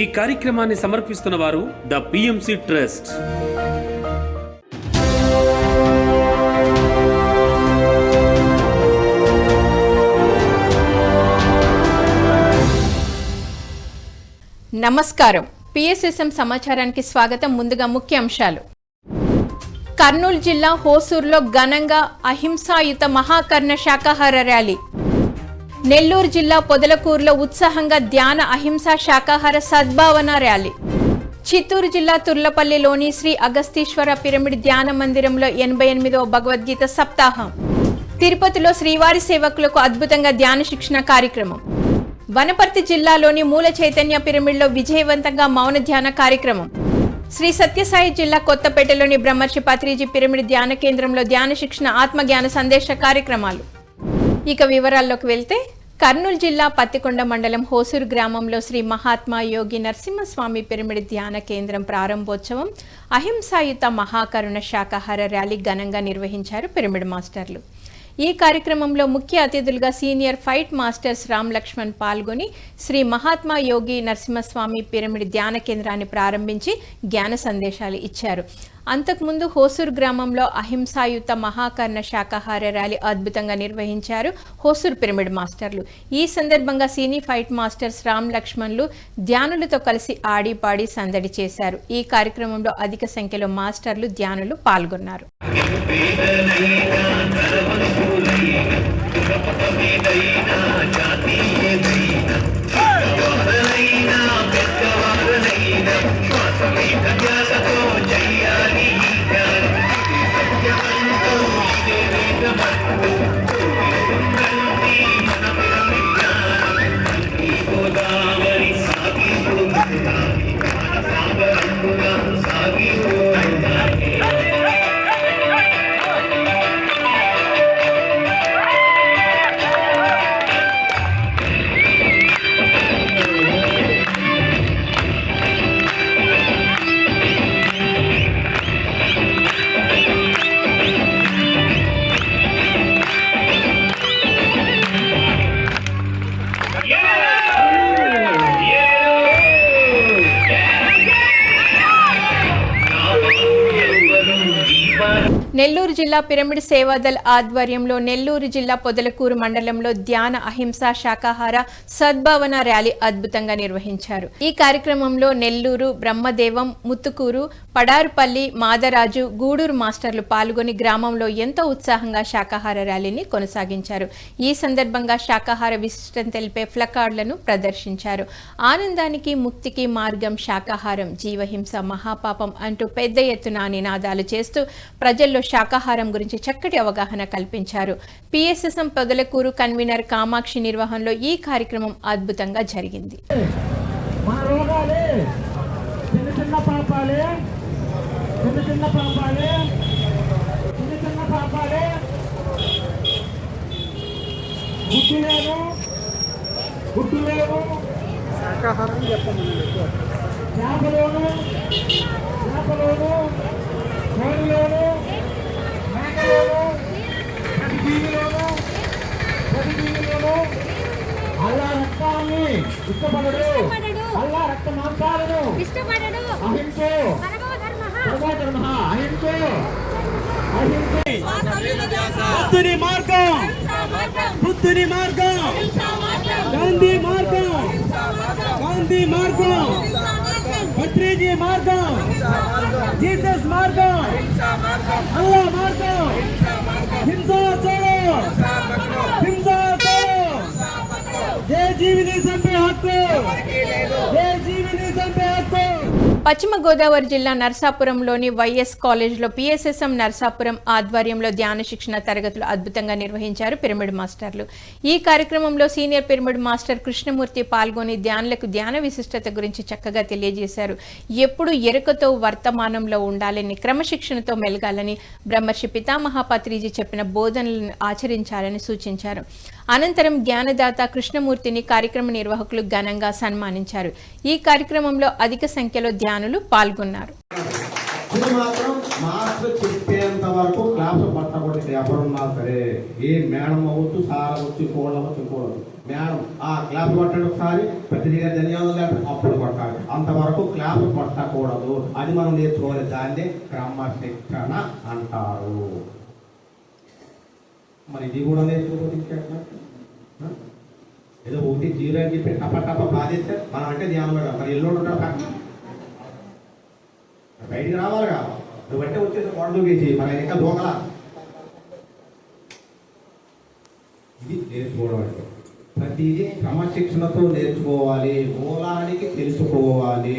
ఈ కార్యక్రమాన్ని సమర్పిస్తున్న వారు ద పిఎంసి ట్రస్ట్ నమస్కారం. పిఎస్ఎస్ఎం సమాచారానికి స్వాగతం. ముందుగా ముఖ్య అంశాలు. కర్నూలు జిల్లా హోసూరులో ఘనంగా అహింసాయుత మహాకర్ణ శాకాహార ర్యాలీ. నెల్లూరు జిల్లా పొదలకూరులో ఉత్సాహంగా ధ్యాన అహింస శాకాహార సద్భావన ర్యాలీ. చిత్తూరు జిల్లా తుర్లపల్లిలోని శ్రీ అగస్తీశ్వర పిరమిడ్ ధ్యాన మందిరంలో ఎనభై ఎనిమిదవ భగవద్గీత సప్తాహం. తిరుపతిలో శ్రీవారి సేవకులకు అద్భుతంగా ధ్యాన శిక్షణ కార్యక్రమం. వనపర్తి జిల్లాలోని మూల చైతన్య పిరమిడ్లో విజయవంతంగా మౌన ధ్యాన కార్యక్రమం. శ్రీ సత్యసాయి జిల్లా కొత్తపేటలోని బ్రహ్మర్షి పత్రిజీ పిరమిడ్ ధ్యాన కేంద్రంలో ధ్యాన శిక్షణ ఆత్మజ్ఞాన సందేశ కార్యక్రమాలు. ఇక వివరాల్లోకి వెళ్తే కర్నూలు జిల్లా పత్తికొండ మండలం హోసూరు గ్రామంలో శ్రీ మహాత్మా యోగి నరసింహస్వామి పిరమిడ్ ధ్యాన కేంద్రం ప్రారంభోత్సవం అహింసాయుత మహాకరుణ శాకాహార ర్యాలీ ఘనంగా నిర్వహించారు పిరమిడ్ మాస్టర్లు. ఈ కార్యక్రమంలో ముఖ్య అతిథులుగా senior fight masters Ram Laxman పాల్గొని శ్రీ మహాత్మా యోగి నరసింహస్వామి పిరమిడ్ ధ్యాన కేంద్రాన్ని ప్రారంభించి జ్ఞాన సందేశాలు ఇచ్చారు. అంతకుముందు హోసూర్ గ్రామంలో అహింసాయుత మహాకర్ణ శాకాహార ర్యాలీ అద్భుతంగా నిర్వహించారు హోసూర్ పిరమిడ్ మాస్టర్లు. ఈ సందర్భంగా సీనీ ఫైట్ మాస్టర్స్ రామ్ లక్ష్మణ్లు ధ్యానులతో కలిసి ఆడి పాడి సందడి చేశారు. ఈ కార్యక్రమంలో అధిక సంఖ్యలో మాస్టర్లు ధ్యానులు పాల్గొన్నారు. నెల్లూరు జిల్లా పిరమిడ్ సేవాదల్ ఆధ్వర్యంలో నెల్లూరు జిల్లా పొదలకూరు మండలంలో ధ్యాన అహింస శాకాహార సద్భావన ర్యాలీ అద్భుతంగా నిర్వహించారు. ఈ కార్యక్రమంలో నెల్లూరు బ్రహ్మదేవం ముత్తుకూరు పడారుపల్లి మాదరాజు గూడూరు మాస్టర్లు పాల్గొని గ్రామంలో ఎంతో ఉత్సాహంగా శాకాహార ర్యాలీని కొనసాగించారు. ఈ సందర్భంగా శాకాహార విశిష్టం తెలిపే ఫ్లకార్డులను ప్రదర్శించారు. ఆనందానికి ముక్తికి మార్గం శాకాహారం జీవహింస మహాపాపం అంటూ పెద్ద ఎత్తున నినాదాలు చేస్తూ ప్రజల్లో శాకాహార గురించి చక్కటి అవగాహన కల్పించారు. పిఎస్ఎస్ఎం పొదలకూరు కన్వీనర్ కామాక్షి నిర్వహణలో ఈ కార్యక్రమం అద్భుతంగా జరిగింది. మన రోగాలే చిన్న చిన్న లేదు శాకాహారం చెప్పండి చేపలోను చేపలోను కోడిలోను ప్రతి ప్రతి జీవిలోను అల్లా రక్తాన్ని ఇష్టపడడు అల్లా రక్త మాంసాలను అహింసో పరమధర్మః సర్వధర్మ అహింసో బుద్ధుని మార్గం బుద్ధుని మార్గం గాంధీ మార్గం గాంధీ మార్గం భద్రీజీ మార్గం జీసస్ మార్గం అల్లా మార్గం హింసా చోడో హింసా చోడో ఏ జీవిని చంపే హక్కు ఏ జీవిని చంపే హక్కు పశ్చిమ గోదావరి జిల్లా నర్సాపురంలోని వైఎస్ కాలేజ్లో పిఎస్ఎస్ఎం నర్సాపురం ఆధ్వర్యంలో ధ్యాన శిక్షణ తరగతులు అద్భుతంగా నిర్వహించారు పిరమిడ్ మాస్టర్లు. ఈ కార్యక్రమంలో సీనియర్ పిరమిడ్ మాస్టర్ కృష్ణమూర్తి పాల్గొని ధ్యానులకు ధ్యాన విశిష్టత గురించి చక్కగా తెలియజేశారు. ఎప్పుడు ఎరుకతో వర్తమానంలో ఉండాలని క్రమశిక్షణతో మెలగాలని బ్రహ్మర్షి పితామహాపత్రిజీ చెప్పిన బోధనలను ఆచరించాలని సూచించారు. అనంతరం జ్ఞానదాత కృష్ణమూర్తిని కార్యక్రమ నిర్వాహకులు ఘనంగా సన్మానించారు. ఈ కార్యక్రమంలో అధిక సంఖ్యలో ధ్యానులు పాల్గొన్నారు. చెప్పేంత వరకు క్లాస్ పట్టకూడదు ఎవరున్నా సరే ఏ మేడం అవ్వచ్చు సార్ అవ్వచ్చు ఇంకోళ్ళు అవ్వచ్చు ఇంకోళ్ళు మేడం ఆ క్లాప్ కొట్టండి ఒకసారి ప్రతినిధిగా ధన్యవాదాలు లేకపోతే అప్పుడు కొట్టాలి అంతవరకు క్లాప్ పట్టకూడదు. అది మనం నేర్చుకోవాలి. దాన్ని క్రమశిక్షణ అంటారు. మరి ఇది కూడా నేర్చుకోవాలి ఏదో ఒకటి జీరో అని చెప్పి టప టప బాధిస్తే మనం అంటే ధ్యానం పెడదాం. మన ఇల్లు ఉంటాడు పక్కన బయటికి రావాలిగా నువ్వు అంటే వచ్చేసి గొడవ దూకేసి మన ఇంకా దూకల. ఇది నేర్చుకోవడం అంటే. ప్రతిదీ క్రమశిక్షణతో నేర్చుకోవాలి. మూలానికి తెలుసుకోవాలి.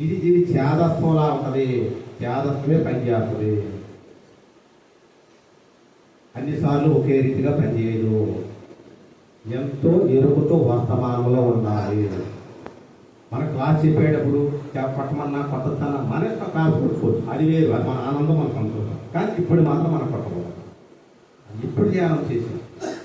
ఇది దీని త్యాదత్వంలా ఉంటుంది. త్యాదత్వమే పనిచేస్తుంది అన్నిసార్లు ఒకే రీతిగా పనిచేయదు ఎంతో ఎరుపుతో వర్తమానంలో ఉండాలి. మన క్లాస్ చెప్పేటప్పుడు పట్టమన్నా కొట్టమన్నా కొట్టద్దన్నా మన క్లాస్ కొట్టుకోవచ్చు. అది వేరు అది మన ఆనందం మనకు సంతోషం కానీ ఇప్పుడు మాత్రం మనం కొట్టకూడదు ఇప్పుడు ధ్యానం చేసి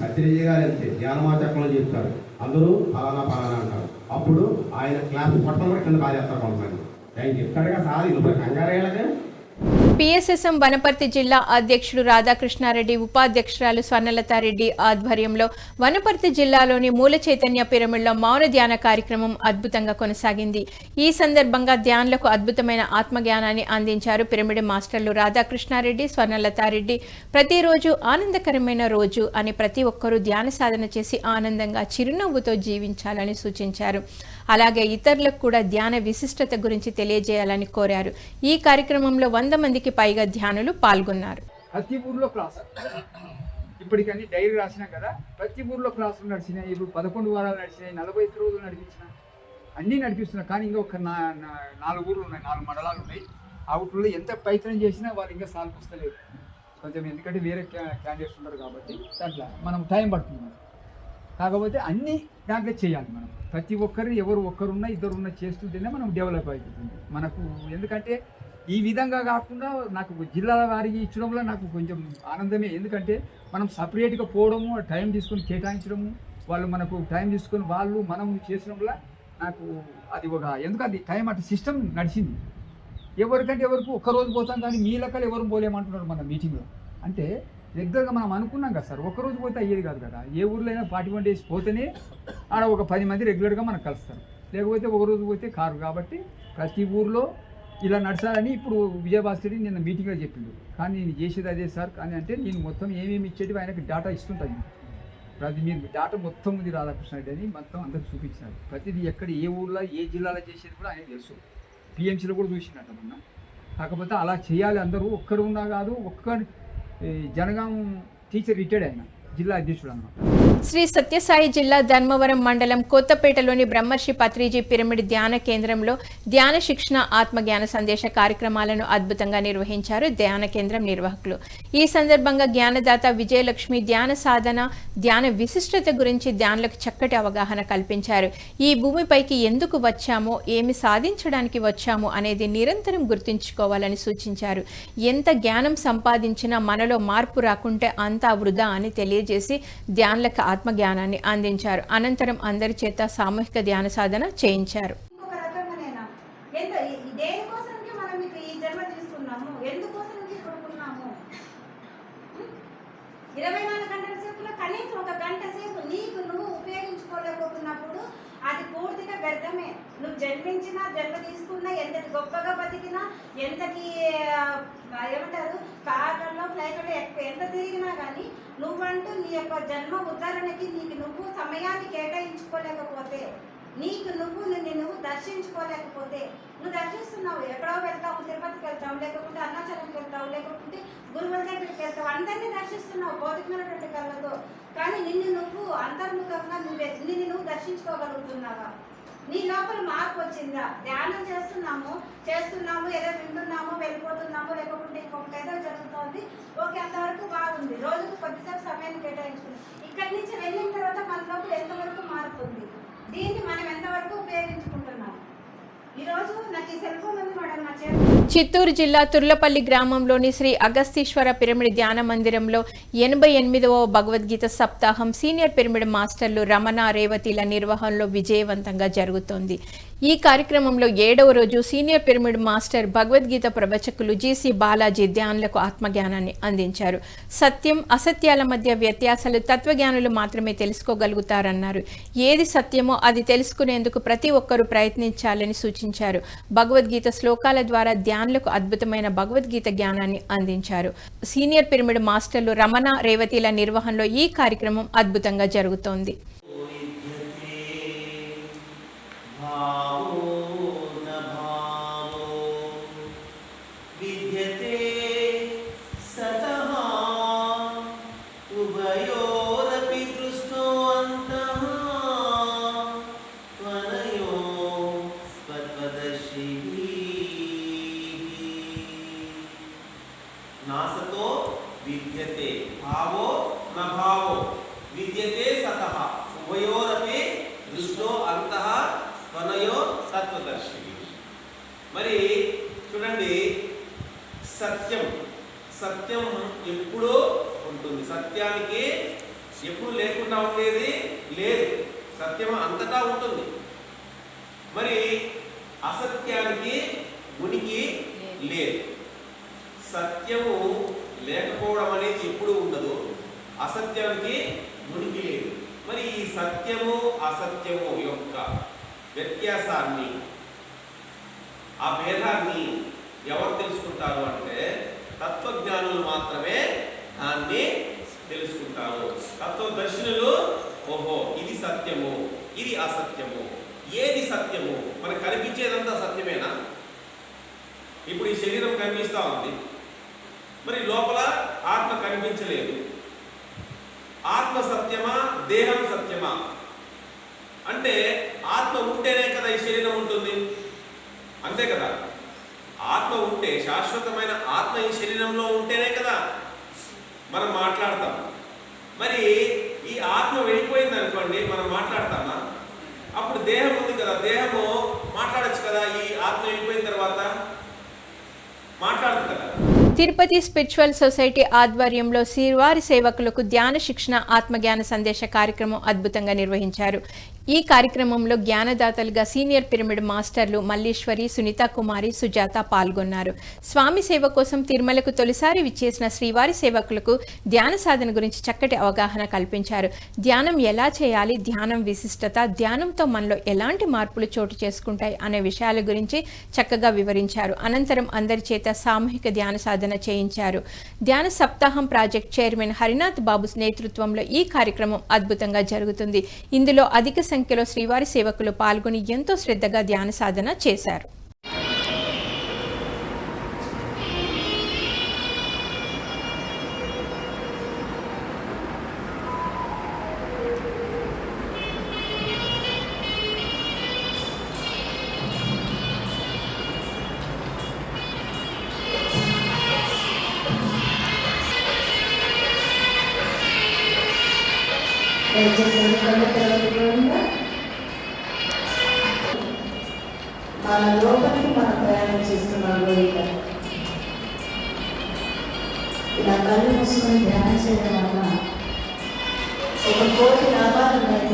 పత్రిజీ గారు అంతే ధ్యానమాచకంలో చెప్తారు. అందరూ ఫలానా ఫలానా అంటారు. అప్పుడు ఆయన క్లాస్ పట్టడం కూడా కింద బాగా చేస్తారు కొంతమంది. ఆయన చెప్తాడుగా సార్ ఇది కంగారేలాగా పిఎస్ఎస్ఎం వనపర్తి జిల్లా అధ్యక్షుడు రాధాకృష్ణారెడ్డి ఉపాధ్యక్షురాలు స్వర్ణలతారెడ్డి ఆధ్వర్యంలో వనపర్తి జిల్లాలోని మూల చైతన్య పిరమిడ్లో మౌన ధ్యాన కార్యక్రమం అద్భుతంగా కొనసాగింది. ఈ సందర్భంగా ధ్యానులకు అద్భుతమైన ఆత్మజ్ఞానాన్ని అందించారు పిరమిడ్ మాస్టర్లు రాధాకృష్ణారెడ్డి స్వర్ణలతారెడ్డి. ప్రతిరోజు ఆనందకరమైన రోజు అని ప్రతి ఒక్కరూ ధ్యాన సాధన చేసి ఆనందంగా చిరునవ్వుతో జీవించాలని సూచించారు. అలాగే ఇతరులకు కూడా ధ్యాన విశిష్టత గురించి తెలియజేయాలని కోరారు. ఈ కార్యక్రమంలో వంద మందికి పైగా ధ్యానులు పాల్గొన్నారు. ప్రతి ఊర్లో క్లాస్. ఇప్పటికన్నీ డైరీ రాసినాం కదా ప్రతి ఊర్లో క్లాసులు నడిచినాయి ఇప్పుడు పదకొండు వారాలు నడిచినాయి నలభై ఐదు రోజులు నడిపించిన. అన్నీ నడిపిస్తున్నా కానీ ఇంకా ఒక నా నాలుగు ఊర్లు ఉన్నాయి నాలుగు మండలాలు ఉన్నాయి. ఆ ఊర్లో ఎంత ప్రయత్నం చేసినా వాళ్ళు ఇంకా సాల్పుస్తలేదు కొంచెం ఎందుకంటే వేరే క్యాండిడేట్స్ ఉన్నారు కాబట్టి దాంట్లో మనం టైం పడుతుంది కాకపోతే అన్ని దాంట్లో చేయాలి మనం. ప్రతి ఒక్కరు ఎవరు ఒక్కరున్నా ఇద్దరున్నా చేస్తుంటేనే మనం డెవలప్ అవుతుంది. మనకు ఎందుకంటే ఈ విధంగా కాకుండా నాకు జిల్లాల వారికి ఇచ్చడంలో నాకు కొంచెం ఆనందమే. ఎందుకంటే మనం సపరేట్గా పోవడము టైం తీసుకొని కేటాయించడము వాళ్ళు మనకు టైం తీసుకొని వాళ్ళు మనం చేసినప్పుడు నాకు అది ఒక ఎందుకంటే టైం అటు సిస్టమ్ నడిచింది. ఎవరికంటే ఎవరికి ఒక్క రోజు పోతాం కానీ మీ లెక్కలు ఎవరు పోలేమంటున్నారు మన మీటింగ్లో. అంటే రెగ్యులర్గా మనం అనుకున్నాం కదా సార్ ఒకరోజు పోతే అయ్యేది కాదు కదా. ఏ ఊర్లో అయినా ఫార్టీ వన్ డేస్ పోతేనే ఆడ ఒక పది మంది రెగ్యులర్గా మనకు కలుస్తారు. లేకపోతే ఒక రోజు పోతే కారు. కాబట్టి ప్రతి ఊర్లో ఇలా నడచాలని ఇప్పుడు విజయభాస్కర్ నిన్న మీటింగ్లో చెప్పిండు. కానీ నేను చేసేది అదే సార్. కానీ అంటే నేను మొత్తం ఏమేమి ఇచ్చేటివి ఆయనకి డేటా ఇస్తుంటుంది ప్రతి మీరు డేటా మొత్తం ఉంది రాధాకృష్ణ రెడ్డి అని మొత్తం అందరికి చూపించినారు. ప్రతిదీ ఎక్కడ ఏ ఊర్లో ఏ జిల్లాలో చేసేది కూడా ఆయన తెలుసు. పిఎంసీలో కూడా చూసినట్టు మొన్న. కాకపోతే అలా చేయాలి అందరూ. ఒక్కరు ఉన్నా కాదు ఒక్క జనగాం టీచర్ రిటైర్డ్ ఆయన జిల్లా అధ్యక్షుడు అన్నమాట శ్రీ సత్యసాయి జిల్లా ధర్మవరం మండలం కొత్తపేటలోని బ్రహ్మర్షి పత్రిజీ పిరమిడ్ ధ్యాన కేంద్రంలో ధ్యాన శిక్షణ ఆత్మజ్ఞాన సందేశ కార్యక్రమాలను అద్భుతంగా నిర్వహించారు ధ్యాన కేంద్రం నిర్వాహకులు. ఈ సందర్భంగా జ్ఞానదాత విజయలక్ష్మి ధ్యాన సాధన ధ్యాన విశిష్టత గురించి ధ్యానులకు చక్కటి అవగాహన కల్పించారు. ఈ భూమిపైకి ఎందుకు వచ్చామో ఏమి సాధించడానికి వచ్చామో అనేది నిరంతరం గుర్తుంచుకోవాలని సూచించారు. ఎంత జ్ఞానం సంపాదించినా మనలో మార్పు రాకుంటే అంతా వృధా అని తెలియజేసి ధ్యానులకు ఆత్మజ్ఞానాన్ని అందించారు. అనంతరం అందరి చేత సామూహిక ధ్యాన సాధన చేయించారు. ఇరవై రకంగానేనా ఎంత ఈ- దేనికోసంకి మనం మీకు ఈ జన్మ తీసుకున్నాము ఎందుకోసంకి కొడుకున్నాము ఇరవై నాలుగు గంటల సేపులో కనీసం ఒక గంట సేపు నీకు నువ్వు ఉపయోగించుకోలేకపోతున్నప్పుడు అది పూర్తిగా నువ్వు జన్మించినా జన్మ తీసుకున్నా ఎంతటి గొప్పగా బతికినా ఎంతటి ఏమంటారు కార్లలో ఫ్లైట్లో ఎంత తిరిగినా కానీ నువ్వంటూ నీ యొక్క జన్మ ఉద్ధరణకి నీకు నువ్వు సమయాన్ని కేటాయించుకోలేకపోతే నీకు నువ్వు నిన్ను నువ్వు దర్శించుకోలేకపోతే నువ్వు దర్శిస్తున్నావు ఎక్కడో వెళ్తావు తిరుపతికి వెళ్తావు లేకపోతే అరుణాచలంకి వెళ్తావు లేకపోతే గురువుల దగ్గరికి వెళ్తావు అందరినీ దర్శిస్తున్నావు భౌతికమైనటువంటి కళ్ళతో కానీ నిన్ను నువ్వు అంతర్ముఖంగా నువ్వు నిన్ను నువ్వు దర్శించుకోగలుగుతున్నావా? నీ లోపల మార్పు వచ్చిందా? ధ్యానం చేస్తున్నాము చేస్తున్నాము ఏదో వింటున్నాము వెళ్ళిపోతున్నాము లేకపోతే ఇంకొకటి ఏదో జరుగుతోంది. ఓకే అంతవరకు బాగుంది. రోజుకు కొద్దిసేపు సమయాన్ని కేటాయించుకున్నాం. ఇక్కడి నుంచి వెళ్ళిన తర్వాత మన లోపల ఎంతవరకు మారుతుంది దీన్ని మనం ఎంతవరకు ఉపయోగించుకుంటున్నాం? చిత్తూరు జిల్లా తుర్లపల్లి గ్రామంలోని శ్రీ అగస్తీశ్వర పిరమిడ్ ధ్యాన మందిరంలో ఎనభై ఎనిమిదవ భగవద్గీత సప్తాహం సీనియర్ పిరమిడ్ మాస్టర్లు రమణ రేవతిల నిర్వహణలో విజయవంతంగా జరుగుతోంది. ఈ కార్యక్రమంలో ఏడవ రోజు సీనియర్ పిరమిడ్ మాస్టర్ భగవద్గీత ప్రవచకులు జీసీ బాలాజీ ధ్యానులకు ఆత్మజ్ఞానాన్ని అందించారు. సత్యం అసత్యాల మధ్య వ్యత్యాసాలు తత్వజ్ఞానులు మాత్రమే తెలుసుకోగలుగుతారన్నారు. ఏది సత్యమో అది తెలుసుకునేందుకు ప్రతి ఒక్కరూ ప్రయత్నించాలని సూచించారు. భగవద్గీత శ్లోకాల ద్వారా ధ్యానులకు అద్భుతమైన భగవద్గీత జ్ఞానాన్ని అందించారు. సీనియర్ పిరమిడ్ మాస్టర్లు రమణ రేవతిల నిర్వహణలో ఈ కార్యక్రమం అద్భుతంగా జరుగుతోంది. الله సత్యము అసత్యము యొక్క వ్యత్యాసాన్ని ఆ భేదాన్ని ఎవరు తెలుసుకుంటారు అంటే తత్వజ్ఞానులు మాత్రమే దాన్ని తెలుసుకుంటారు. తత్వదర్శనులు ఓహో ఇది సత్యము ఇది అసత్యము ఏది సత్యము? మనకు కనిపించేదంతా సత్యమేనా? ఇప్పుడు ఈ శరీరం కనిపిస్తా ఉంది. మరి లోపల ఆత్మ కనిపించలేదు. ఆత్మ సత్యమా దేహం సత్యమా? అంటే ఆత్మ ఉంటేనే కదా ఈ శరీరం ఉంటుంది. అంతే కదా? ఆత్మ ఉంటే శాశ్వతమైన ఆత్మ ఈ శరీరంలో ఉంటేనే కదా మనం మాట్లాడతాం. మరి ఈ ఆత్మ వెళ్ళిపోయింది అనుకోండి మనం మాట్లాడతామా? అప్పుడు దేహం ఉంది కదా దేహము మాట్లాడచ్చు కదా ఈ ఆత్మ వెళ్ళిపోయిన తర్వాత? మాట్లాడదు. తిరుపతి స్పిరిచువల్ సొసైటీ ఆధ్వర్యంలో శ్రీవారి సేవకులకు ధ్యాన శిక్షణ ఆత్మజ్ఞాన సందేశ కార్యక్రమం అద్భుతంగా నిర్వహించారు. ఈ కార్యక్రమంలో జ్ఞానదాతలుగా సీనియర్ పిరమిడ్ మాస్టర్లు మల్లీశ్వరి సునీత కుమారి సుజాత పాల్గొన్నారు. స్వామి సేవ కోసం తిరుమలకు తొలిసారి విచ్చేసిన శ్రీవారి సేవకులకు ధ్యాన సాధన గురించి చక్కటి అవగాహన కల్పించారు. ధ్యానం ఎలా చేయాలి? ధ్యానం విశిష్టత? ధ్యానంతో మనలో ఎలాంటి మార్పులు చోటు చేసుకుంటాయి? అనే విషయాల గురించి చక్కగా వివరించారు. అనంతరం అందరి చేత సామూహిక ధ్యాన సాధన చేయించారు. ధ్యాన సప్తాహం ప్రాజెక్ట్ చైర్మన్ హరినాథ్ బాబు నేతృత్వంలో ఈ కార్యక్రమం అద్భుతంగా జరుగుతుంది. ఇందులో అధిక సంఖ్యలో శ్రీవారి సేవకులు పాల్గొని ఎంతో శ్రద్ధగా ధ్యాన సాధన చేశారు. ఇలా కళ్ళు మూసుకొని ధ్యానం చేయడం వల్ల ఒక కోటి లాభాలు ఉన్నాయి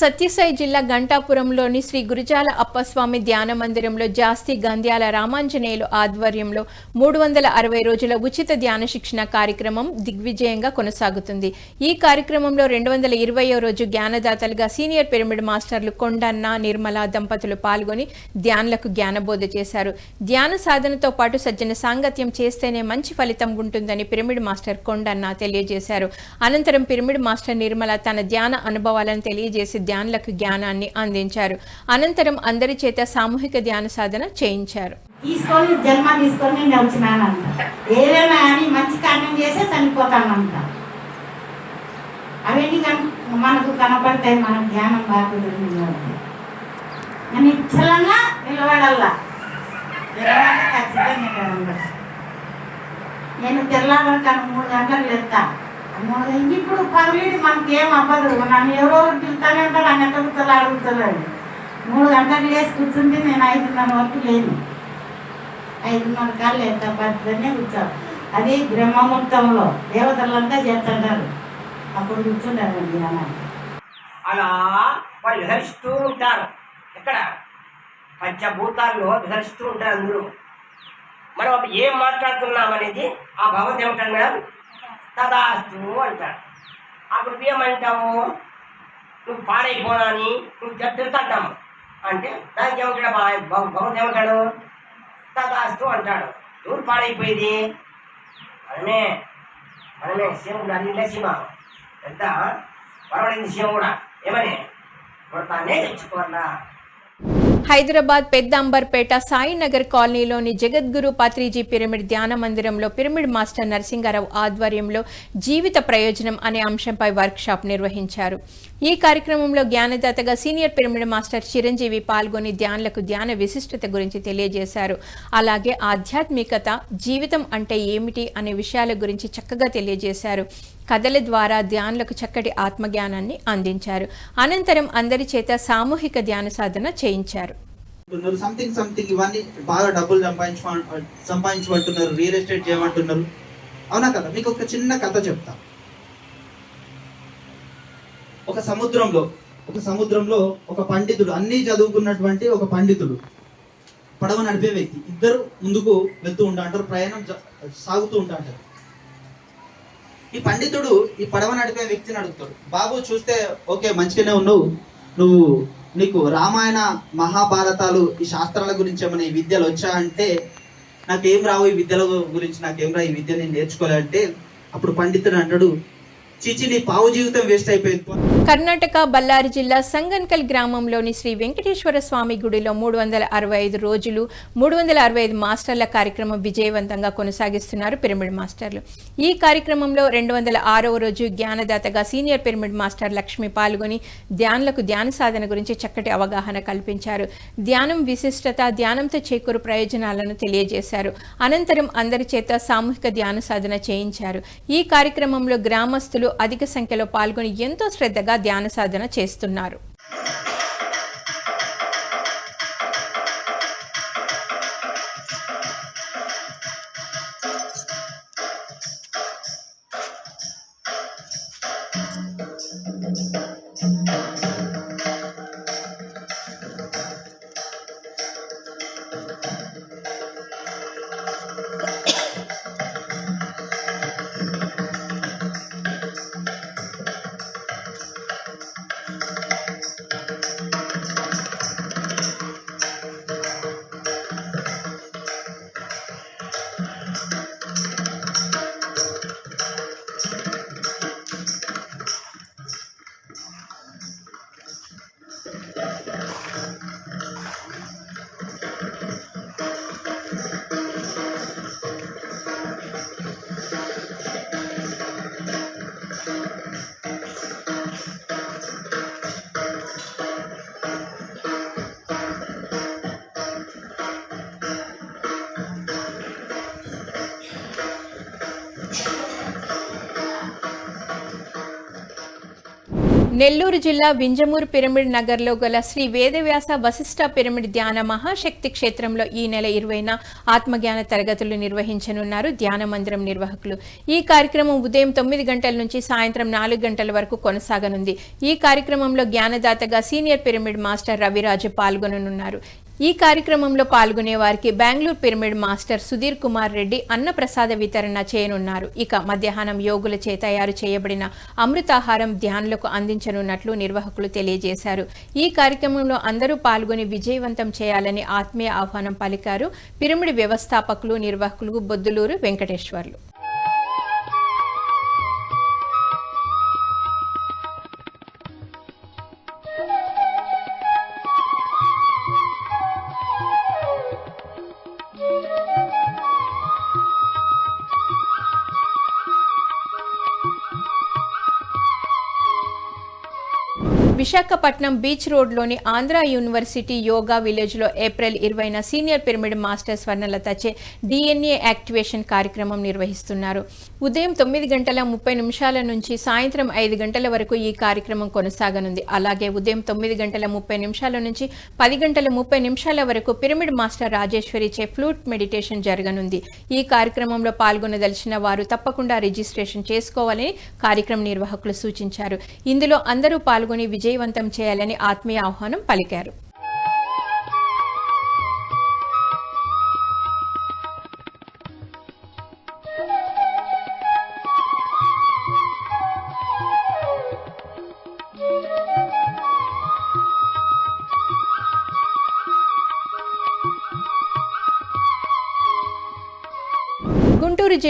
సత్యసాయి జిల్లా గంటాపురంలోని శ్రీ గురుజాల అప్పస్వామి ధ్యాన మందిరంలో జాస్తి గంధ్యాల రామాంజనేయులు ఆధ్వర్యంలో మూడు వందల అరవై రోజుల ఉచిత ధ్యాన శిక్షణ కార్యక్రమం దిగ్విజయంగా కొనసాగుతుంది. ఈ కార్యక్రమంలో రెండు వందల ఇరవయో రోజు జ్ఞానదాతలుగా సీనియర్ పిరమిడ్ మాస్టర్లు కొండన్న నిర్మల దంపతులు పాల్గొని ధ్యానులకు జ్ఞానబోధ చేశారు. ధ్యాన సాధనతో పాటు సజ్జన సాంగత్యం చేస్తేనే మంచి ఫలితం ఉంటుందని పిరమిడ్ మాస్టర్ కొండన్న తెలియజేశారు. అనంతరం పిరమిడ్ మాస్టర్ నిర్మల తన ధ్యాన అనుభవాలను తెలియజేసి ధ్యానులకు జ్ఞానాన్ని అందించారు. అనంతరం అందరి చేత సామూహిక ధ్యాన సాధన చేయించారు. తీసుకొని జన్మ తీసుకొని నేను వచ్చినానంట ఏదైనా అని మంచి కార్యం చేస్తే చనిపోతానంట అవన్నీ కన్ మనకు కనపడతాయి మన ధ్యానం బాగుంటుంది కాబట్టి నేను నిశ్చలంగా నిలబడల్లా నిలబడి ఖచ్చితంగా నిలబడాలి. నేను తెల్లారకాను మూడు గంటలు లేస్తాను ఇప్పుడు పర్లేదు మనకి ఏం అవ్వదు. నన్ను ఎవరో పిలుతానే ఉంటారు నన్ను ఎక్కడ కూర్చోలో అడుగుతారు మూడు గంటలు లేచి కూర్చుంటే నేను ఐదున్నర వరకు లేను. ఐదున్నర కాళ్ళు ఎంత పద్ధతినే కూర్చోరు అది బ్రహ్మముహూర్తంలో దేవతలంతా చేస్తుంటారు. అప్పుడు కూర్చుంటారండి ధ్యానం అలా వాళ్ళు విహరిస్తూ ఉంటారు. ఇక్కడ పంచభూతాల్లో విహరిస్తూ ఉంటారు అందరూ. మనం ఏం మాట్లాడుతున్నాం అనేది ఆ భగవత్ ఏమిటన్నారు మేడం తదాస్తు అంటాడు అప్పుడు ఏమంటాము? నువ్వు పాడైపోనాని నువ్వు తిరుగుతాంటాము అంటే దానికి ఏమంటాడు భగ- ఏమంటాడు తదాస్తు అంటాడు. ఎవరు పాడైపోయేది? మనమే. మనమే. శివుడు అది సీమ. ఎంత పర్వాలేదు సీమ కూడా. ఏమని? కొడతానే తెచ్చుకోరా తెచ్చుకోవాలా హైదరాబాద్ పెద్ద అంబర్పేట సాయినగర్ కాలనీలోని జగద్గురు పత్రిజీ పిరమిడ్ ధ్యాన మందిరంలో పిరమిడ్ మాస్టర్ నరసింగారావు ఆధ్వర్యంలో జీవిత ప్రయోజనం అనే అంశంపై వర్క్షాప్ నిర్వహించారు. ఈ కార్యక్రమంలో జ్ఞానదాతగా సీనియర్ పిరమిడ్ మాస్టర్ చిరంజీవి పాల్గొని ధ్యానులకు ధ్యాన విశిష్టత గురించి తెలియజేశారు. అలాగే ఆధ్యాత్మికత జీవితం అంటే ఏమిటి అనే విషయాల గురించి చక్కగా తెలియజేశారు. కథల ద్వారా ధ్యానులకు చక్కటి ఆత్మజ్ఞానాన్ని అందించారు. అనంతరం అందరి చేత సామూహిక ధ్యాన సాధన చేయించారు. అంటున్నారు సంథింగ్ సంథింగ్ ఇవన్నీ బాగా డబ్బులు సంపాదించు సంపాదించమంటున్నారు రియల్ ఎస్టేట్ చేయమంటున్నారు. అవునా కదా? మీకు ఒక చిన్న కథ చెప్తా. ఒక సముద్రంలో ఒక సముద్రంలో ఒక పండితుడు అన్ని చదువుకున్నటువంటి ఒక పండితుడు పడవ నడిపే వ్యక్తి ఇద్దరు ముందుకు వెళ్తూ ఉంటా అంటారు ప్రయాణం సాగుతూ ఉంటా అంటారు. ఈ పండితుడు ఈ పడవ నడిపే వ్యక్తిని అడుగుతాడు. బాబు చూస్తే ఓకే మంచిగానే ఉన్నావు. నువ్వు నీకు రామాయణ మహాభారతాలు ఈ శాస్త్రాల గురించి ఏమైనా ఈ విద్యలు వచ్చా అంటే నాకేం రావు ఈ విద్యల గురించి నాకేం రా ఈ విద్య నేను నేర్చుకోవాలంటే అప్పుడు పండితుడు అంటాడు చిచి నీ పావు జీవితం వేస్ట్ అయిపోయింది. కర్ణాటక బళ్ళారి జిల్లా సంగన్కల్ గ్రామంలోని శ్రీ వెంకటేశ్వర స్వామి గుడిలో మూడు వందల అరవై ఐదు రోజులు మూడు వందల అరవై ఐదు మాస్టర్ల కార్యక్రమం విజయవంతంగా కొనసాగిస్తున్నారు పిరమిడ్ మాస్టర్లు. ఈ కార్యక్రమంలో రెండు వందల ఆరవ రోజు జ్ఞానదాతగా సీనియర్ పిరమిడ్ మాస్టర్ లక్ష్మి పాల్గొని ధ్యానులకు ధ్యాన సాధన గురించి చక్కటి అవగాహన కల్పించారు. ధ్యానం విశిష్టత ధ్యానంతో చేకూరు ప్రయోజనాలను తెలియజేశారు. అనంతరం అందరి చేత సామూహిక ధ్యాన సాధన చేయించారు. ఈ కార్యక్రమంలో గ్రామస్తులు అధిక సంఖ్యలో పాల్గొని ఎంతో శ్రద్ధగా ధ్యాన సాధన చేస్తున్నారు. నెల్లూరు జిల్లా వింజమూరు పిరమిడ్ నగర్లో గల శ్రీ వేదవ్యాస వశిష్ఠ పిరమిడ్ ధ్యాన మహాశక్తి క్షేత్రంలో ఈ నెల ఇరవైన ఆత్మజ్ఞాన తరగతులు నిర్వహించనున్నారు ధ్యాన మందిరం నిర్వాహకులు. ఈ కార్యక్రమం ఉదయం తొమ్మిది గంటల నుంచి సాయంత్రం నాలుగు గంటల వరకు కొనసాగనుంది. ఈ కార్యక్రమంలో జ్ఞానదాతగా సీనియర్ పిరమిడ్ మాస్టర్ రవిరాజు పాల్గొననున్నారు. ఈ కార్యక్రమంలో పాల్గొనే వారికి బెంగళూరు పిరమిడ్ మాస్టర్ సుధీర్ కుమార్ రెడ్డి అన్నప్రసాద వితరణ చేయనున్నారు. ఇక మధ్యాహ్నం యోగుల చే తయారు చేయబడిన అమృతాహారం ధ్యానులకు అందించనున్నట్లు నిర్వాహకులు తెలియజేశారు. ఈ కార్యక్రమంలో అందరూ పాల్గొని విజయవంతం చేయాలని ఆత్మీయ ఆహ్వానం పలికారు. పిరమిడ్ వ్యవస్థాపకులు నిర్వాహకులు బొద్దులూరు వెంకటేశ్వర్లు. విశాఖపట్నం బీచ్ రోడ్లోని ఆంధ్ర యూనివర్సిటీ యోగా విలేజ్లో ఏప్రిల్ ఇరవైన సీనియర్ పిరమిడ్ మాస్టర్ స్వర్ణలతచే డిఎన్ఏ యాక్టివేషన్ కార్యక్రమం నిర్వహిస్తున్నారు. ఉదయం తొమ్మిది గంటల ముప్పై నిమిషాల నుంచి సాయంత్రం ఐదు గంటల వరకు ఈ కార్యక్రమం కొనసాగనుంది. అలాగే ఉదయం తొమ్మిది గంటల ముప్పై నిమిషాల నుంచి పది గంటల ముప్పై నిమిషాల వరకు పిరమిడ్ మాస్టర్ రాజేశ్వరిచే ఫ్లూట్ మెడిటేషన్ జరగనుంది. ఈ కార్యక్రమంలో పాల్గొనదలిచిన వారు తప్పకుండా రిజిస్ట్రేషన్ చేసుకోవాలని కార్యక్రమ నిర్వాహకులు సూచించారు. ఇందులో అందరూ పాల్గొని విజయవంతం చేయాలని ఆత్మీయ ఆహ్వానం పలికారు.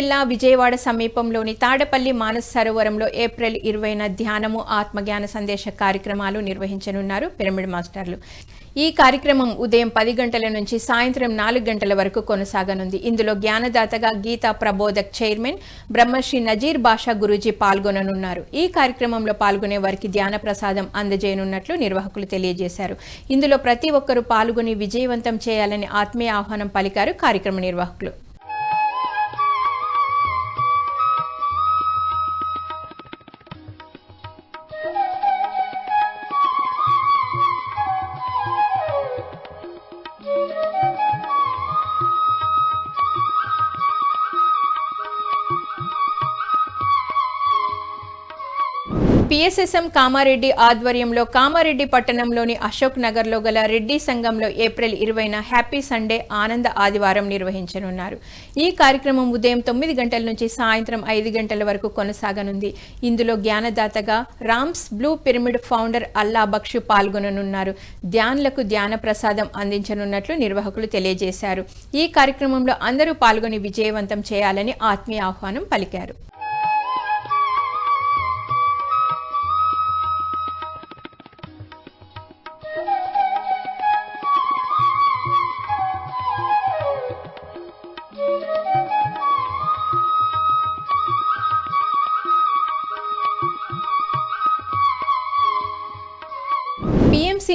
జిల్లా విజయవాడ సమీపంలోని తాడపల్లి మానస సరోవరంలో ఏప్రిల్ ఇరవైన ధ్యానము ఆత్మజ్ఞాన సందేశ కార్యక్రమాలు నిర్వహించనున్నారు పిరమిడ్ మాస్టర్లు. ఈ కార్యక్రమం ఉదయం పది గంటల నుంచి సాయంత్రం నాలుగు గంటల వరకు కొనసాగనుంది. ఇందులో జ్ఞానదాతగా గీతా ప్రబోధక్ చైర్మన్ బ్రహ్మశ్రీ నజీర్ బాషా గురూజీ పాల్గొననున్నారు. ఈ కార్యక్రమంలో పాల్గొనే వారికి ధ్యాన ప్రసాదం అందజేయనున్నట్లు నిర్వాహకులు తెలియజేశారు. ఇందులో ప్రతి ఒక్కరూ పాల్గొని విజయవంతం చేయాలని ఆత్మీయ ఆహ్వానం పలికారు కార్యక్రమ నిర్వాహకులు. పిఎస్ఎస్ఎం కామారెడ్డి ఆధ్వర్యంలో కామారెడ్డి పట్టణంలోని అశోక్ నగర్లో గల రెడ్డి సంఘంలో ఏప్రిల్ ఇరవైన హ్యాపీ సండే ఆనంద ఆదివారం నిర్వహించనున్నారు. ఈ కార్యక్రమం ఉదయం తొమ్మిది గంటల నుంచి సాయంత్రం ఐదు గంటల వరకు కొనసాగనుంది. ఇందులో జ్ఞానదాతగా Rams blue pyramid founder Alla Bakshu పాల్గొననున్నారు. ధ్యానులకు ధ్యాన ప్రసాదం అందించనున్నట్లు నిర్వాహకులు తెలియజేశారు. ఈ కార్యక్రమంలో అందరూ పాల్గొని విజయవంతం చేయాలని ఆత్మీయ ఆహ్వానం పలికారు.